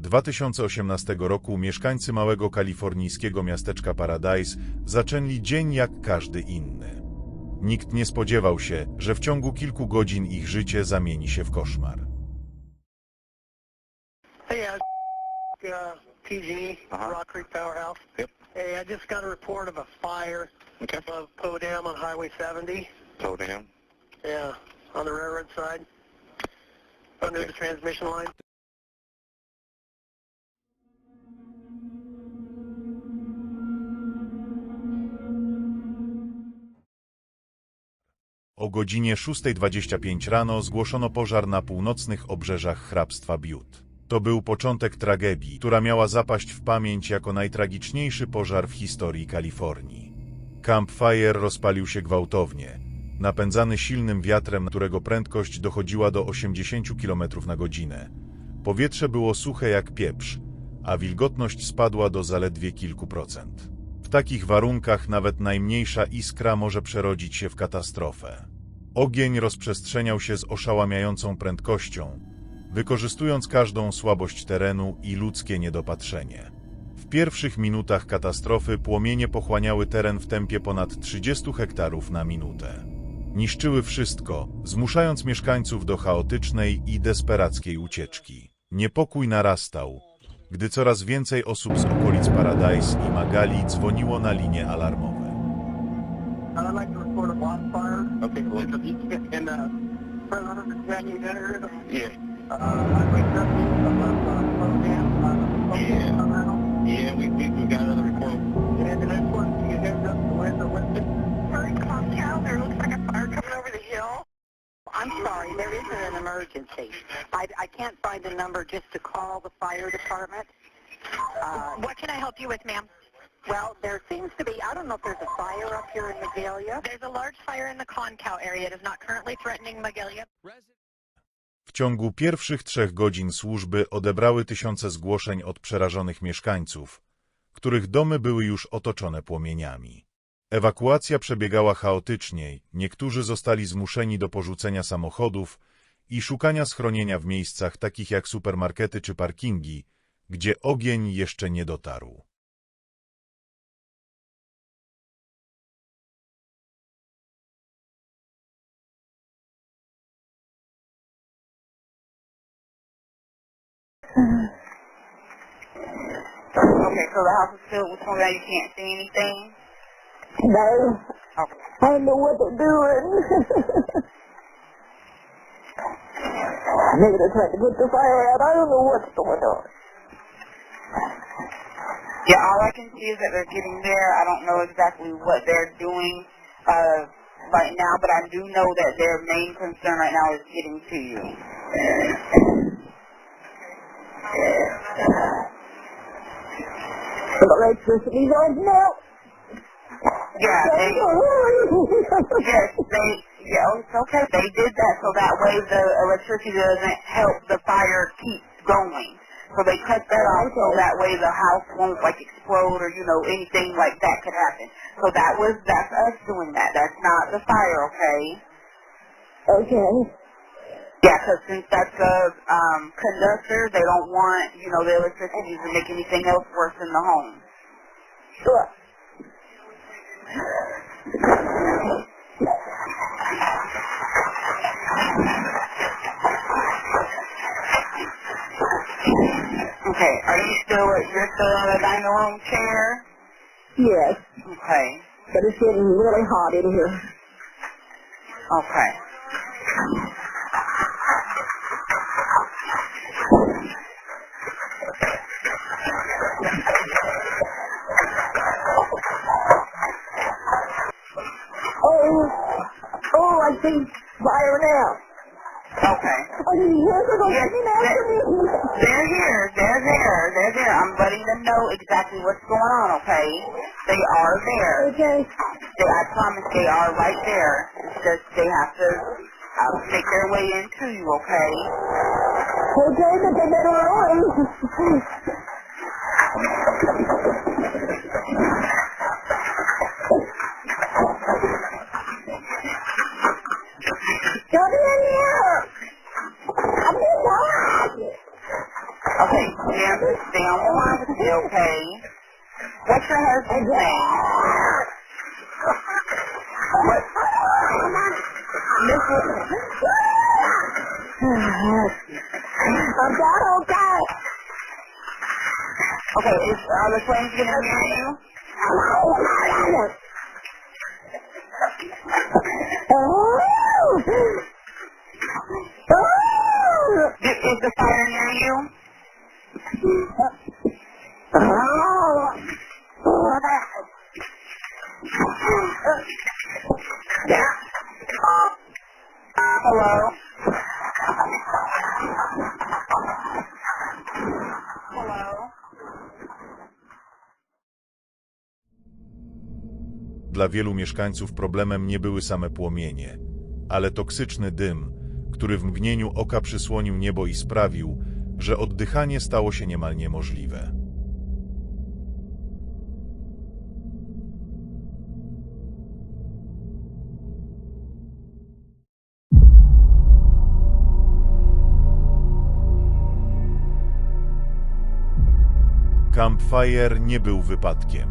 2018 roku mieszkańcy małego kalifornijskiego miasteczka Paradise zaczęli dzień jak każdy inny. Nikt nie spodziewał się, że w ciągu kilku godzin ich życie zamieni się w koszmar. Hey, uh, uh, PG, Uh-huh. Rock Creek Powerhouse. Yep. Hey, I just got a report of a fire Okay. above Poe Dam on Highway 70. Slow down. Yeah, on the railroad side. Under Okay. the transmission line. O godzinie 6.25 rano zgłoszono pożar na północnych obrzeżach hrabstwa Butte. To był początek tragedii, która miała zapaść w pamięć jako najtragiczniejszy pożar w historii Kalifornii. Campfire rozpalił się gwałtownie, napędzany silnym wiatrem, którego prędkość dochodziła do 80 km na godzinę. Powietrze było suche jak pieprz, a wilgotność spadła do zaledwie kilku procent. W takich warunkach nawet najmniejsza iskra może przerodzić się w katastrofę. Ogień rozprzestrzeniał się z oszałamiającą prędkością, wykorzystując każdą słabość terenu i ludzkie niedopatrzenie. W pierwszych minutach katastrofy płomienie pochłaniały teren w tempie ponad 30 hektarów na minutę. Niszczyły wszystko, zmuszając mieszkańców do chaotycznej i desperackiej ucieczki. Niepokój narastał, gdy coraz więcej osób z okolic Paradise i Magali dzwoniło na linie alarmowe. I'd like to report a wildfire. Okay, well, the President Canyon area. yeah. Uh, Highway 70 above uh, Poe Dam. Uh, Poe Yeah. Yeah, we, we, we got another report. And the next one, you heads up the window it. Hurry, calm down. There looks like a fire coming over the hill. I'm sorry, there isn't an emergency. I, I can't find a number just to call the fire department. Uh, What can I help you with, ma'am? Well, there seems to be, I don't know if there's a fire up here in Magalia. There's a large fire in the Concow area. It is not currently threatening Magalia. W ciągu pierwszych trzech godzin służby odebrały tysiące zgłoszeń od przerażonych mieszkańców, których domy były już otoczone płomieniami. Ewakuacja przebiegała chaotycznie, niektórzy zostali zmuszeni do porzucenia samochodów i szukania schronienia w miejscach takich jak supermarkety czy parkingi, gdzie ogień jeszcze nie dotarł. Okay, so the house is filled with now you can't see anything? No, Okay. I don't know what they're doing. Maybe they're trying to put the fire out. I don't know what's going on. Yeah, all I can see is that they're getting there. I don't know exactly what they're doing uh, right now, but I do know that their main concern right now is getting to you. The electricity's on now. Yeah, they, yes, they, yeah, it's okay. They did that so that way the electricity doesn't help the fire keep going. So they cut that off so that way the house won't like explode or you know anything like that could happen. So that was that's us doing that. That's not the fire, okay? Okay. Yeah, because since that's a um, conductor, they don't want you know the electricity to make anything else worse in the home. Sure. Okay, are you still you're still in the dining room chair? Yes, Okay. but it's getting really hot in here. Okay. I see fire now. Okay. You hear them Yes, coming after me? They're here. They're there. They're there. I'm letting them know exactly what's going on, okay? They are there. Okay. They, I promise they are right there. It's just they have to uh, make their way into you, okay? Okay, but they better run. I'm not okay. Okay, is, are the flames getting near you? Is, is the fire near you? Hello? Dla wielu mieszkańców problemem nie były same płomienie, ale toksyczny dym, który w mgnieniu oka przysłonił niebo i sprawił, że oddychanie stało się niemal niemożliwe. Campfire nie był wypadkiem.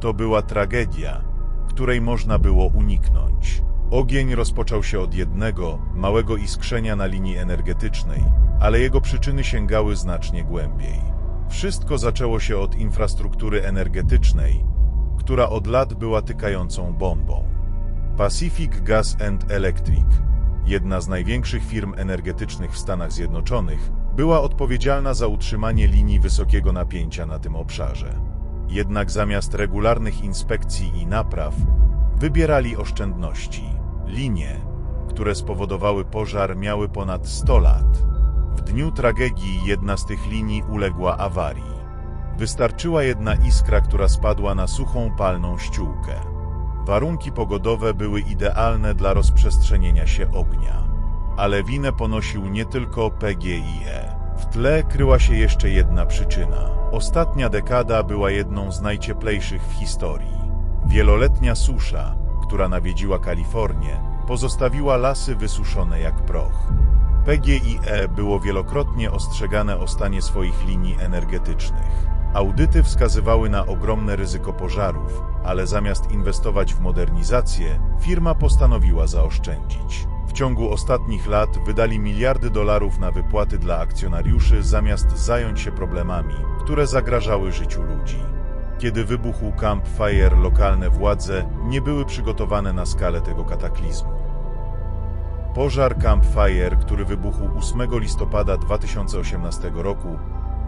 To była tragedia, której można było uniknąć. Ogień rozpoczął się od jednego, małego iskrzenia na linii energetycznej, ale jego przyczyny sięgały znacznie głębiej. Wszystko zaczęło się od infrastruktury energetycznej, która od lat była tykającą bombą. Pacific Gas and Electric, jedna z największych firm energetycznych w Stanach Zjednoczonych, była odpowiedzialna za utrzymanie linii wysokiego napięcia na tym obszarze. Jednak zamiast regularnych inspekcji i napraw, wybierali oszczędności. Linie, które spowodowały pożar, miały ponad 100 lat. W dniu tragedii jedna z tych linii uległa awarii. Wystarczyła jedna iskra, która spadła na suchą, palną ściółkę. Warunki pogodowe były idealne dla rozprzestrzenienia się ognia. Ale winę ponosił nie tylko PGIE. W tle kryła się jeszcze jedna przyczyna. Ostatnia dekada była jedną z najcieplejszych w historii. Wieloletnia susza, która nawiedziła Kalifornię, pozostawiła lasy wysuszone jak proch. PGIE było wielokrotnie ostrzegane o stanie swoich linii energetycznych. Audyty wskazywały na ogromne ryzyko pożarów, ale zamiast inwestować w modernizację, firma postanowiła zaoszczędzić. W ciągu ostatnich lat wydali miliardy dolarów na wypłaty dla akcjonariuszy, zamiast zająć się problemami, które zagrażały życiu ludzi. Kiedy wybuchł Camp Fire, lokalne władze nie były przygotowane na skalę tego kataklizmu. Pożar Camp Fire, który wybuchł 8 listopada 2018 roku,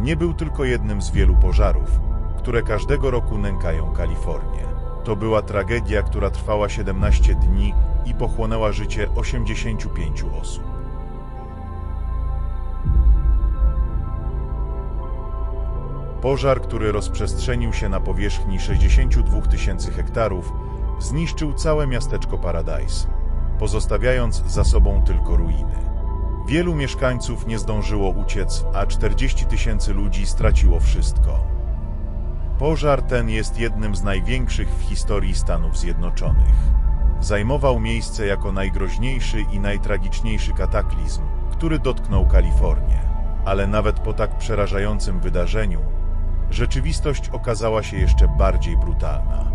nie był tylko jednym z wielu pożarów, które każdego roku nękają Kalifornię. To była tragedia, która trwała 17 dni i pochłonęła życie 85 osób. Pożar, który rozprzestrzenił się na powierzchni 62 tysięcy hektarów, zniszczył całe miasteczko Paradise, pozostawiając za sobą tylko ruiny. Wielu mieszkańców nie zdążyło uciec, a 40 tysięcy ludzi straciło wszystko. Pożar ten jest jednym z największych w historii Stanów Zjednoczonych. Zajmował miejsce jako najgroźniejszy i najtragiczniejszy kataklizm, który dotknął Kalifornię. Ale nawet po tak przerażającym wydarzeniu, rzeczywistość okazała się jeszcze bardziej brutalna.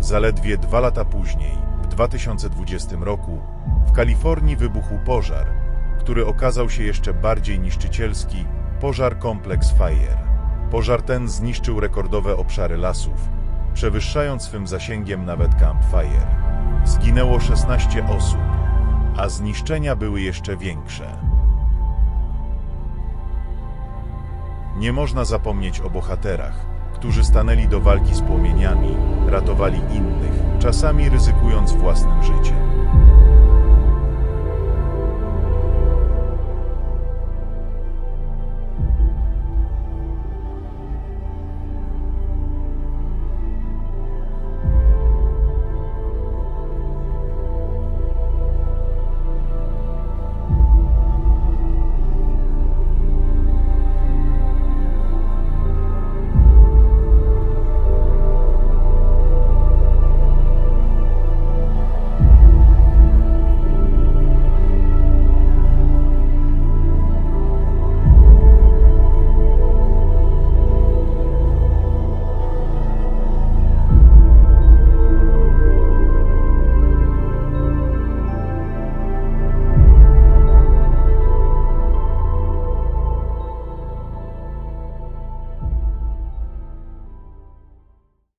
Zaledwie dwa lata później, w 2020 roku, w Kalifornii wybuchł pożar, który okazał się jeszcze bardziej niszczycielski pożar Complex Fire. Pożar ten zniszczył rekordowe obszary lasów, przewyższając swym zasięgiem nawet Camp Fire. Zginęło 16 osób, a zniszczenia były jeszcze większe. Nie można zapomnieć o bohaterach, którzy stanęli do walki z płomieniami, ratowali innych, czasami ryzykując własnym życiem.